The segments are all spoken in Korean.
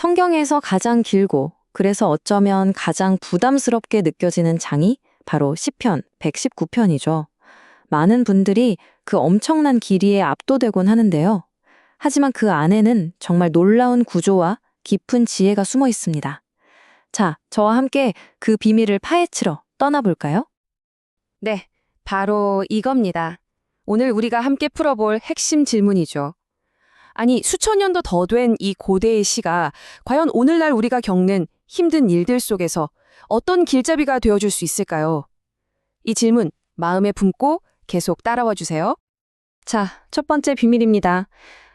성경에서 가장 길고 그래서 어쩌면 가장 부담스럽게 느껴지는 장이 바로 시편 119편이죠. 많은 분들이 그 엄청난 길이에 압도되곤 하는데요. 하지만 그 안에는 정말 놀라운 구조와 깊은 지혜가 숨어 있습니다. 자, 저와 함께 그 비밀을 파헤치러 떠나볼까요? 네, 바로 이겁니다. 오늘 우리가 함께 풀어볼 핵심 질문이죠. 아니, 수천 년도 더 된 이 고대의 시가 과연 오늘날 우리가 겪는 힘든 일들 속에서 어떤 길잡이가 되어줄 수 있을까요? 이 질문 마음에 품고 계속 따라와 주세요. 자, 첫 번째 비밀입니다.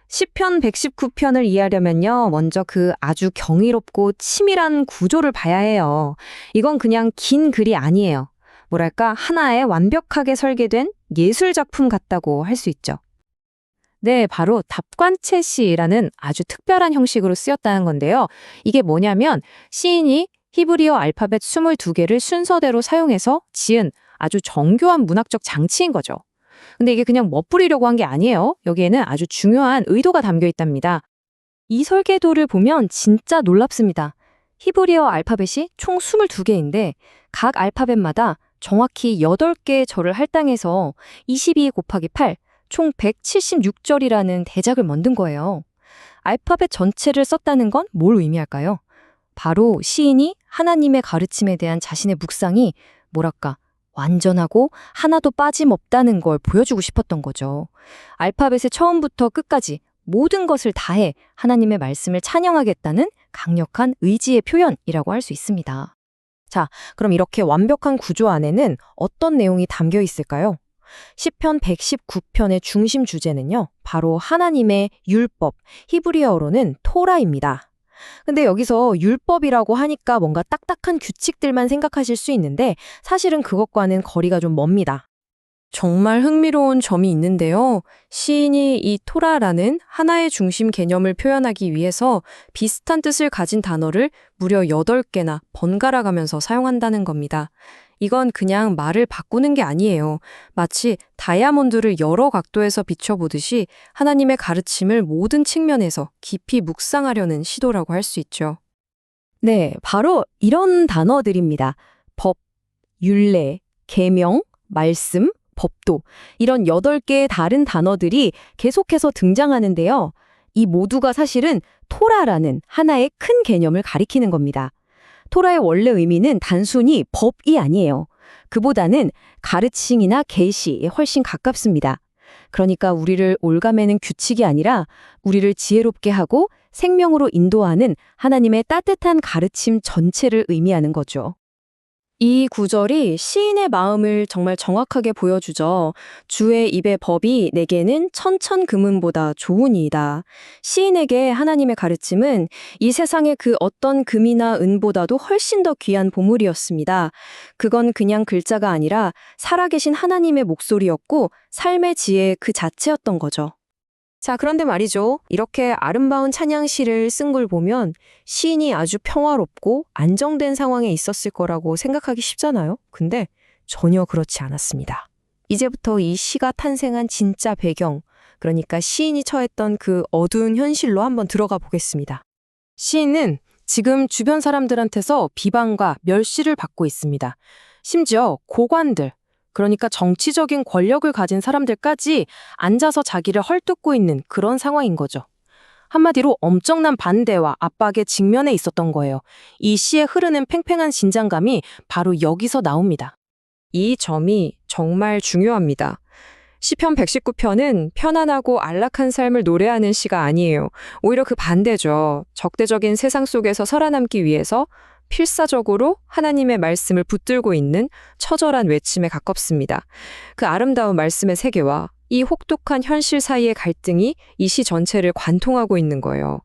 시편 119편을 이해하려면요, 먼저 그 아주 경이롭고 치밀한 구조를 봐야 해요. 이건 그냥 긴 글이 아니에요. 뭐랄까, 하나의 완벽하게 설계된 예술 작품 같다고 할 수 있죠. 네, 바로 답관체 시라는 아주 특별한 형식으로 쓰였다는 건데요. 이게 뭐냐면 시인이 히브리어 알파벳 22개를 순서대로 사용해서 지은 아주 정교한 문학적 장치인 거죠. 근데 이게 그냥 멋부리려고 한 게 아니에요. 여기에는 아주 중요한 의도가 담겨 있답니다. 이 설계도를 보면 진짜 놀랍습니다. 히브리어 알파벳이 총 22개인데 각 알파벳마다 정확히 8개의 절을 할당해서 22 곱하기 8, 총 176절이라는 대작을 만든 거예요. 알파벳 전체를 썼다는 건 뭘 의미할까요? 바로 시인이 하나님의 가르침에 대한 자신의 묵상이 뭐랄까 완전하고 하나도 빠짐없다는 걸 보여주고 싶었던 거죠. 알파벳의 처음부터 끝까지 모든 것을 다해 하나님의 말씀을 찬양하겠다는 강력한 의지의 표현이라고 할 수 있습니다. 자, 그럼 이렇게 완벽한 구조 안에는 어떤 내용이 담겨 있을까요? 시편 119편의 중심 주제는요. 바로 하나님의 율법, 히브리어로는 토라입니다. 근데 여기서 율법이라고 하니까 뭔가 딱딱한 규칙들만 생각하실 수 있는데 사실은 그것과는 거리가 좀 멉니다. 정말 흥미로운 점이 있는데요. 시인이 이 토라라는 하나의 중심 개념을 표현하기 위해서 비슷한 뜻을 가진 단어를 무려 8개나 번갈아 가면서 사용한다는 겁니다. 이건 그냥 말을 바꾸는 게 아니에요. 마치 다이아몬드를 여러 각도에서 비춰보듯이 하나님의 가르침을 모든 측면에서 깊이 묵상하려는 시도라고 할 수 있죠. 네, 바로 이런 단어들입니다. 법, 율례, 계명, 말씀, 법도 이런 8개의 다른 단어들이 계속해서 등장하는데요. 이 모두가 사실은 토라라는 하나의 큰 개념을 가리키는 겁니다. 토라의 원래 의미는 단순히 법이 아니에요. 그보다는 가르침이나 계시에 훨씬 가깝습니다. 그러니까 우리를 올가매는 규칙이 아니라 우리를 지혜롭게 하고 생명으로 인도하는 하나님의 따뜻한 가르침 전체를 의미하는 거죠. 이 구절이 시인의 마음을 정말 정확하게 보여주죠. 주의 입의 법이 내게는 천천 금은보다 좋은 이이다. 시인에게 하나님의 가르침은 이 세상의 그 어떤 금이나 은보다도 훨씬 더 귀한 보물이었습니다. 그건 그냥 글자가 아니라 살아계신 하나님의 목소리였고 삶의 지혜 그 자체였던 거죠. 자, 그런데 말이죠. 이렇게 아름다운 찬양시를 쓴 걸 보면 시인이 아주 평화롭고 안정된 상황에 있었을 거라고 생각하기 쉽잖아요. 근데 전혀 그렇지 않았습니다. 이제부터 이 시가 탄생한 진짜 배경, 그러니까 시인이 처했던 그 어두운 현실로 한번 들어가 보겠습니다. 시인은 지금 주변 사람들한테서 비방과 멸시를 받고 있습니다. 심지어 고관들, 그러니까 정치적인 권력을 가진 사람들까지 앉아서 자기를 헐뜯고 있는 그런 상황인 거죠. 한마디로 엄청난 반대와 압박에 직면해 있었던 거예요. 이 시에 흐르는 팽팽한 긴장감이 바로 여기서 나옵니다. 이 점이 정말 중요합니다. 시편 119편은 편안하고 안락한 삶을 노래하는 시가 아니에요. 오히려 그 반대죠. 적대적인 세상 속에서 살아남기 위해서 필사적으로 하나님의 말씀을 붙들고 있는 처절한 외침에 가깝습니다. 그 아름다운 말씀의 세계와 이 혹독한 현실 사이의 갈등이 이 시 전체를 관통하고 있는 거예요.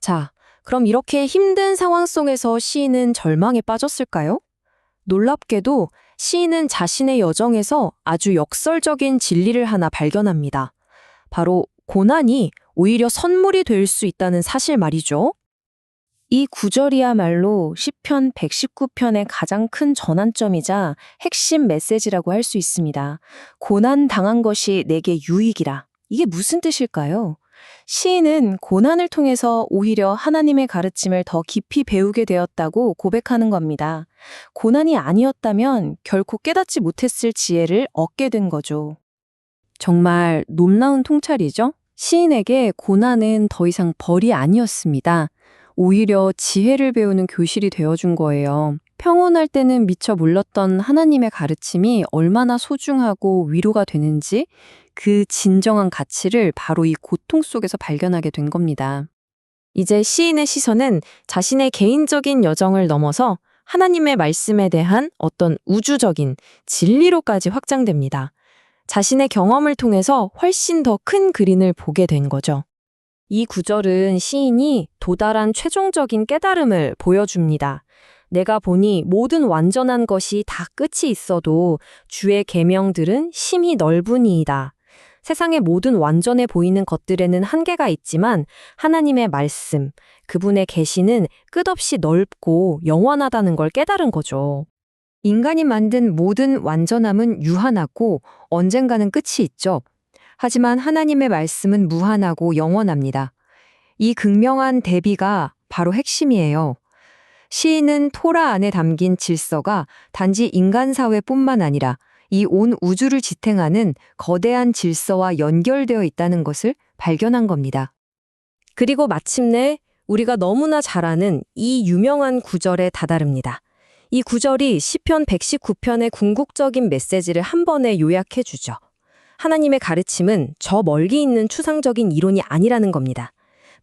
자, 그럼 이렇게 힘든 상황 속에서 시인은 절망에 빠졌을까요? 놀랍게도 시인은 자신의 여정에서 아주 역설적인 진리를 하나 발견합니다. 바로 고난이 오히려 선물이 될 수 있다는 사실 말이죠. 이 구절이야말로 시편 119편의 가장 큰 전환점이자 핵심 메시지라고 할 수 있습니다. 고난 당한 것이 내게 유익이라. 이게 무슨 뜻일까요? 시인은 고난을 통해서 오히려 하나님의 가르침을 더 깊이 배우게 되었다고 고백하는 겁니다. 고난이 아니었다면 결코 깨닫지 못했을 지혜를 얻게 된 거죠. 정말 놀라운 통찰이죠? 시인에게 고난은 더 이상 벌이 아니었습니다. 오히려 지혜를 배우는 교실이 되어준 거예요. 평온할 때는 미처 몰랐던 하나님의 가르침이 얼마나 소중하고 위로가 되는지 그 진정한 가치를 바로 이 고통 속에서 발견하게 된 겁니다. 이제 시인의 시선은 자신의 개인적인 여정을 넘어서 하나님의 말씀에 대한 어떤 우주적인 진리로까지 확장됩니다. 자신의 경험을 통해서 훨씬 더 큰 그림을 보게 된 거죠. 이 구절은 시인이 도달한 최종적인 깨달음을 보여줍니다. 내가 보니 모든 완전한 것이 다 끝이 있어도 주의 계명들은 심히 넓으니이다. 세상의 모든 완전해 보이는 것들에는 한계가 있지만 하나님의 말씀, 그분의 계시는 끝없이 넓고 영원하다는 걸 깨달은 거죠. 인간이 만든 모든 완전함은 유한하고 언젠가는 끝이 있죠. 하지만 하나님의 말씀은 무한하고 영원합니다. 이 극명한 대비가 바로 핵심이에요. 시인은 토라 안에 담긴 질서가 단지 인간 사회뿐만 아니라 이 온 우주를 지탱하는 거대한 질서와 연결되어 있다는 것을 발견한 겁니다. 그리고 마침내 우리가 너무나 잘 아는 이 유명한 구절에 다다릅니다. 이 구절이 시편 119편의 궁극적인 메시지를 한 번에 요약해 주죠. 하나님의 가르침은 저 멀리 있는 추상적인 이론이 아니라는 겁니다.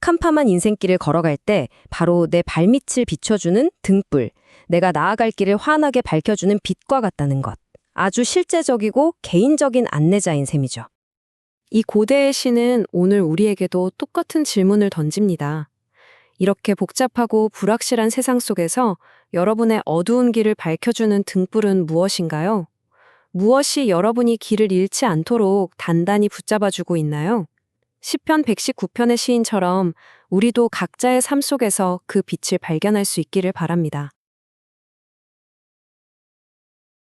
캄캄한 인생길을 걸어갈 때 바로 내 발밑을 비춰주는 등불, 내가 나아갈 길을 환하게 밝혀주는 빛과 같다는 것. 아주 실제적이고 개인적인 안내자인 셈이죠. 이 고대의 시는 오늘 우리에게도 똑같은 질문을 던집니다. 이렇게 복잡하고 불확실한 세상 속에서 여러분의 어두운 길을 밝혀주는 등불은 무엇인가요? 무엇이 여러분이 길을 잃지 않도록 단단히 붙잡아주고 있나요? 시편 119편의 시인처럼 우리도 각자의 삶 속에서 그 빛을 발견할 수 있기를 바랍니다.